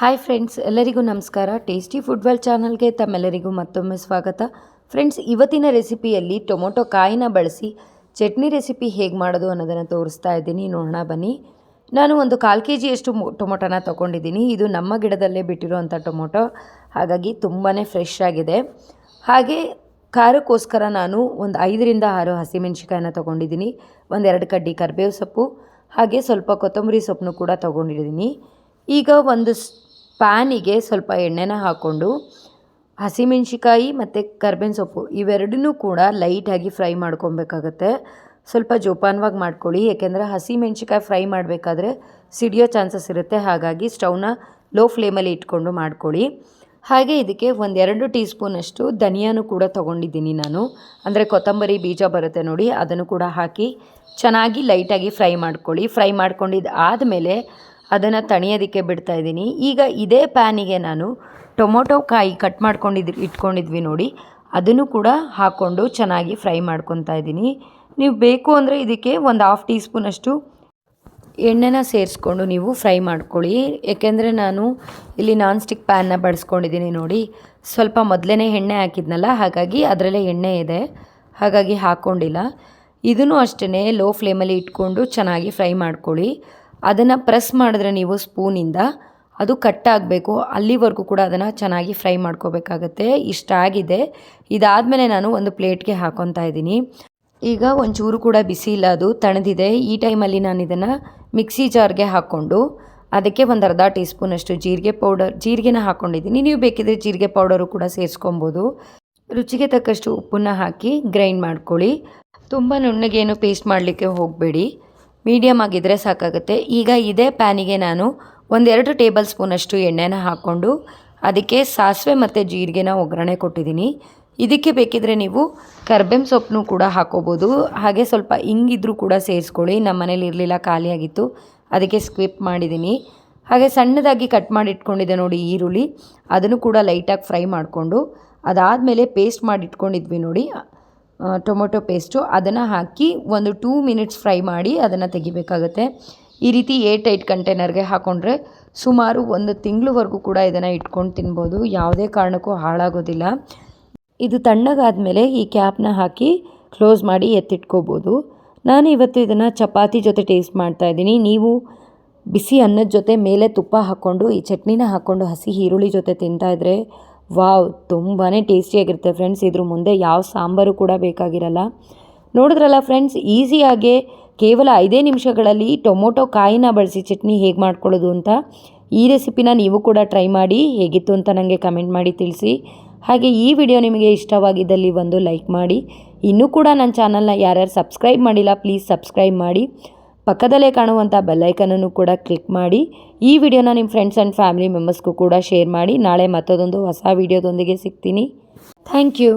Hi friends ಎಲ್ಲರಿಗೂ ನಮಸ್ಕಾರ. Tasty food ಚಾನಲ್ಗೆ ತಮ್ಮೆಲ್ಲರಿಗೂ ಮತ್ತೊಮ್ಮೆ ಸ್ವಾಗತ. ಫ್ರೆಂಡ್ಸ್ ಇವತ್ತಿನ ರೆಸಿಪಿಯಲ್ಲಿ ಟೊಮೊಟೊ ಕಾಯಿನ ಬಳಸಿ ಚಟ್ನಿ ರೆಸಿಪಿ ಹೇಗೆ ಮಾಡೋದು ಅನ್ನೋದನ್ನು ತೋರಿಸ್ತಾ ಇದ್ದೀನಿ. ನೋಡೋಣ, ಬನ್ನಿ. ನಾನು ಒಂದು ಕಾಲು ಕೆ ಜಿಯಷ್ಟು ಟೊಮೊಟೊನ ತೊಗೊಂಡಿದ್ದೀನಿ. ಇದು ನಮ್ಮ ಗಿಡದಲ್ಲೇ ಬಿಟ್ಟಿರೋವಂಥ ಟೊಮೊಟೊ. ಹಾಗಾಗಿ ತುಂಬಾ ಫ್ರೆಶ್ ಆಗಿದೆ. ಹಾಗೆ ಖಾರಕ್ಕೋಸ್ಕರ ನಾನು ಒಂದು ಐದರಿಂದ ಆರು ಹಸಿಮೆಣ್ಸಿಕಾಯನ್ನ ತೊಗೊಂಡಿದ್ದೀನಿ. ಒಂದೆರಡು ಕಡ್ಡಿ ಕರಿಬೇವು ಸೊಪ್ಪು, ಹಾಗೆ ಸ್ವಲ್ಪ ಕೊತ್ತಂಬರಿ ಸೊಪ್ಪನ್ನು ಕೂಡ ತೊಗೊಂಡಿದ್ದೀನಿ. ಈಗ ಒಂದು ಪ್ಯಾನಿಗೆ ಸ್ವಲ್ಪ ಎಣ್ಣೆನ ಹಾಕ್ಕೊಂಡು ಹಸಿಮೆಣ್ಸಿಕಾಯಿ ಮತ್ತು ಕರ್ಬೇವಿನ ಸೊಪ್ಪು ಇವೆರಡನ್ನೂ ಕೂಡ ಲೈಟಾಗಿ ಫ್ರೈ ಮಾಡ್ಕೊಬೇಕಾಗತ್ತೆ. ಸ್ವಲ್ಪ ಜೋಪಾನವಾಗಿ ಮಾಡ್ಕೊಳ್ಳಿ ಏಕೆಂದರೆ ಹಸಿಮೆಣ್ಸಿಕಾಯಿ ಫ್ರೈ ಮಾಡಬೇಕಾದ್ರೆ ಸಿಡಿಯೋ ಚಾನ್ಸಸ್ ಇರುತ್ತೆ. ಹಾಗಾಗಿ ಸ್ಟವ್ನ ಲೋ ಫ್ಲೇಮಲ್ಲಿ ಇಟ್ಕೊಂಡು ಮಾಡ್ಕೊಳ್ಳಿ. ಹಾಗೆ ಇದಕ್ಕೆ ಒಂದೆರಡು ಟೀ ಸ್ಪೂನಷ್ಟು ಧನಿಯಾನು ಕೂಡ ತೊಗೊಂಡಿದ್ದೀನಿ ನಾನು. ಅಂದರೆ ಕೊತ್ತಂಬರಿ ಬೀಜ ಬರುತ್ತೆ ನೋಡಿ, ಅದನ್ನು ಕೂಡ ಹಾಕಿ ಚೆನ್ನಾಗಿ ಲೈಟಾಗಿ ಫ್ರೈ ಮಾಡ್ಕೊಳ್ಳಿ. ಫ್ರೈ ಮಾಡ್ಕೊಂಡಿದ್ದು ಆದಮೇಲೆ ಅದನ್ನು ತಣಿಯೋದಕ್ಕೆ ಬಿಡ್ತಾ ಇದ್ದೀನಿ. ಈಗ ಇದೇ ಪ್ಯಾನಿಗೆ ನಾನು ಟೊಮೊಟೊ ಕಾಯಿ ಕಟ್ ಮಾಡ್ಕೊಂಡಿದ್, ಇಟ್ಕೊಂಡಿದ್ವಿ ನೋಡಿ. ಅದನ್ನು ಕೂಡ ಹಾಕ್ಕೊಂಡು ಚೆನ್ನಾಗಿ ಫ್ರೈ ಮಾಡ್ಕೊತಾ ಇದ್ದೀನಿ. ನೀವು ಬೇಕು ಅಂದರೆ ಇದಕ್ಕೆ ಒಂದು ಹಾಫ್ ಟೀ ಸ್ಪೂನಷ್ಟು ಎಣ್ಣೆನ ಸೇರಿಸ್ಕೊಂಡು ನೀವು ಫ್ರೈ ಮಾಡ್ಕೊಳ್ಳಿ. ಏಕೆಂದರೆ ನಾನು ಇಲ್ಲಿ ನಾನ್ ಸ್ಟಿಕ್ ಪ್ಯಾನ್ನ ಬಳಸ್ಕೊಂಡಿದ್ದೀನಿ ನೋಡಿ. ಸ್ವಲ್ಪ ಮೊದಲೇ ಎಣ್ಣೆ ಹಾಕಿದ್ನಲ್ಲ, ಹಾಗಾಗಿ ಅದರಲ್ಲೇ ಎಣ್ಣೆ ಇದೆ. ಹಾಗಾಗಿ ಹಾಕ್ಕೊಂಡಿಲ್ಲ ಇದನ್ನು ಅಷ್ಟೇ ಲೋ ಫ್ಲೇಮಲ್ಲಿ ಇಟ್ಕೊಂಡು ಚೆನ್ನಾಗಿ ಫ್ರೈ ಮಾಡ್ಕೊಳ್ಳಿ. ಅದನ್ನು ಪ್ರೆಸ್ ಮಾಡಿದ್ರೆ ನೀವು ಸ್ಪೂನಿಂದ ಅದು ಕಟ್ ಆಗಬೇಕು. ಅಲ್ಲಿವರೆಗೂ ಕೂಡ ಅದನ್ನು ಚೆನ್ನಾಗಿ ಫ್ರೈ ಮಾಡ್ಕೋಬೇಕಾಗತ್ತೆ. ಇಷ್ಟ ಆಗಿದೆ. ಇದಾದಮೇಲೆ ನಾನು ಒಂದು ಪ್ಲೇಟ್ಗೆ ಹಾಕೊತಾ ಇದ್ದೀನಿ. ಈಗ ಒಂಚೂರು ಕೂಡ ಬಿಸಿ ಇಲ್ಲ, ಅದು ತಣದಿದೆ ಈ ಟೈಮಲ್ಲಿ ನಾನು ಇದನ್ನು ಮಿಕ್ಸಿ ಜಾರ್ಗೆ ಹಾಕ್ಕೊಂಡು ಅದಕ್ಕೆ ಒಂದು ಅರ್ಧ ಟೀ ಸ್ಪೂನಷ್ಟು ಜೀರಿಗೆ ಪೌಡರ್, ಜೀರಿಗೆನ ಹಾಕ್ಕೊಂಡಿದ್ದೀನಿ ನೀವು ಬೇಕಿದ್ರೆ ಜೀರಿಗೆ ಪೌಡರು ಕೂಡ ಸೇರಿಸ್ಕೊಬೋದು. ರುಚಿಗೆ ತಕ್ಕಷ್ಟು ಉಪ್ಪನ್ನ ಹಾಕಿ ಗ್ರೈಂಡ್ ಮಾಡ್ಕೊಳ್ಳಿ. ತುಂಬ ನುಣ್ಣಗೇನು ಪೇಸ್ಟ್ ಮಾಡಲಿಕ್ಕೆ ಹೋಗಬೇಡಿ. ಮೀಡಿಯಮ್ ಆಗಿದ್ದರೆ ಸಾಕಾಗುತ್ತೆ. ಈಗ ಇದೇ ಪ್ಯಾನಿಗೆ ನಾನು ಒಂದೆರಡು ಟೇಬಲ್ ಸ್ಪೂನಷ್ಟು ಎಣ್ಣೆನ ಹಾಕ್ಕೊಂಡು ಅದಕ್ಕೆ ಸಾಸಿವೆ ಮತ್ತು ಜೀರಿಗೆನ ಒಗ್ಗರಣೆ ಕೊಟ್ಟಿದ್ದೀನಿ. ಇದಕ್ಕೆ ಬೇಕಿದ್ರೆ ನೀವು ಕರ್ಬೆಮ್ ಸೊಪ್ಪನ್ನು ಕೂಡ ಹಾಕೋಬೋದು. ಹಾಗೆ ಸ್ವಲ್ಪ ಹಿಂಗಿದ್ರೂ ಕೂಡ ಸೇರಿಸ್ಕೊಳ್ಳಿ. ನಮ್ಮ ಮನೇಲಿ ಇರಲಿಲ್ಲ ಖಾಲಿಯಾಗಿತ್ತು ಅದಕ್ಕೆ ಸ್ಕ್ವಿಪ್ ಮಾಡಿದ್ದೀನಿ. ಹಾಗೆ ಸಣ್ಣದಾಗಿ ಕಟ್ ಮಾಡಿ ಇಟ್ಕೊಂಡಿದ್ದೆ ನೋಡಿ ಈರುಳ್ಳಿ. ಅದನ್ನು ಕೂಡ ಲೈಟಾಗಿ ಫ್ರೈ ಮಾಡಿಕೊಂಡು ಅದಾದಮೇಲೆ ಪೇಸ್ಟ್ ಮಾಡಿಟ್ಕೊಂಡಿದ್ವಿ ನೋಡಿ. Tomato paste. ಅದನ್ನು ಹಾಕಿ ಒಂದು ಟೂ ಮಿನಿಟ್ಸ್ ಫ್ರೈ ಮಾಡಿ ಅದನ್ನು ತೆಗಿಬೇಕಾಗುತ್ತೆ. ಈ ರೀತಿ ಏಟ್ ಏಟ್ ಕಂಟೈನರ್ಗೆ ಹಾಕ್ಕೊಂಡ್ರೆ ಸುಮಾರು ಒಂದು ತಿಂಗಳವರೆಗೂ ಕೂಡ ಇದನ್ನು ಇಟ್ಕೊಂಡು ತಿನ್ಬೋದು. ಯಾವುದೇ ಕಾರಣಕ್ಕೂ ಹಾಳಾಗೋದಿಲ್ಲ. ಇದು ತಣ್ಣಗಾದ್ಮೇಲೆ ಈ ಕ್ಯಾಪ್ನ ಹಾಕಿ ಕ್ಲೋಸ್ ಮಾಡಿ ಎತ್ತಿಟ್ಕೋಬೋದು. ನಾನು ಇವತ್ತು ಇದನ್ನು ಚಪಾತಿ ಜೊತೆ ಟೇಸ್ಟ್ ಮಾಡ್ತಾ ಇದ್ದೀನಿ. ನೀವು ಬಿಸಿ ಅನ್ನದ ಜೊತೆ ಮೇಲೆ ತುಪ್ಪ ಹಾಕ್ಕೊಂಡು, ಈ ಚಟ್ನಿನ ಹಾಕ್ಕೊಂಡು ಹಸಿ ಈರುಳ್ಳಿ ಜೊತೆ ತಿಂತಾ ಇದ್ರೆ ವಾವ್ ತುಂಬಾ ಟೇಸ್ಟಿಯಾಗಿರುತ್ತೆ ಫ್ರೆಂಡ್ಸ್. ಇದ್ರ ಮುಂದೆ ಯಾವ ಸಾಂಬಾರು ಕೂಡ ಬೇಕಾಗಿರಲ್ಲ. ನೋಡಿದ್ರಲ್ಲ ಫ್ರೆಂಡ್ಸ್, ಈಸಿಯಾಗೆ ಕೇವಲ ಐದೇ ನಿಮಿಷಗಳಲ್ಲಿ ಟೊಮೊಟೊ ಕಾಯಿನ ಬಳಸಿ ಚಟ್ನಿ ಹೇಗೆ ಮಾಡ್ಕೊಳ್ಳೋದು ಅಂತ ಈ ರೆಸಿಪಿನ ನೀವು ಕೂಡ ಟ್ರೈ ಮಾಡಿ, ಹೇಗಿತ್ತು ಅಂತ ನನಗೆ ಕಮೆಂಟ್ ಮಾಡಿ ತಿಳಿಸಿ. ಹಾಗೆ ಈ ವಿಡಿಯೋ ನಿಮಗೆ ಇಷ್ಟವಾಗಿದ್ದಲ್ಲಿ ಒಂದು ಲೈಕ್ ಮಾಡಿ. ಇನ್ನೂ ಕೂಡ ನನ್ನ ಚಾನಲ್ನ ಯಾರ್ಯಾರು ಸಬ್ಸ್ಕ್ರೈಬ್ ಮಾಡಿಲ್ಲ, ಪ್ಲೀಸ್ ಸಬ್ಸ್ಕ್ರೈಬ್ ಮಾಡಿ. ಪಕ್ಕದಲ್ಲೇ ಕಾಣುವಂಥ ಬೆಲ್ಲೈಕನನ್ನು ಕೂಡ ಕ್ಲಿಕ್ ಮಾಡಿ. ಈ ವಿಡಿಯೋನ ನಿಮ್ಮ ಫ್ರೆಂಡ್ಸ್ ಆ್ಯಂಡ್ ಫ್ಯಾಮಿಲಿ ಮೆಂಬರ್ಸ್ಗೂ ಕೂಡ ಶೇರ್ ಮಾಡಿ. ನಾಳೆ ಮತ್ತೊಂದು ಹೊಸ ವಿಡಿಯೋದೊಂದಿಗೆ ಸಿಗ್ತೀನಿ. Thank you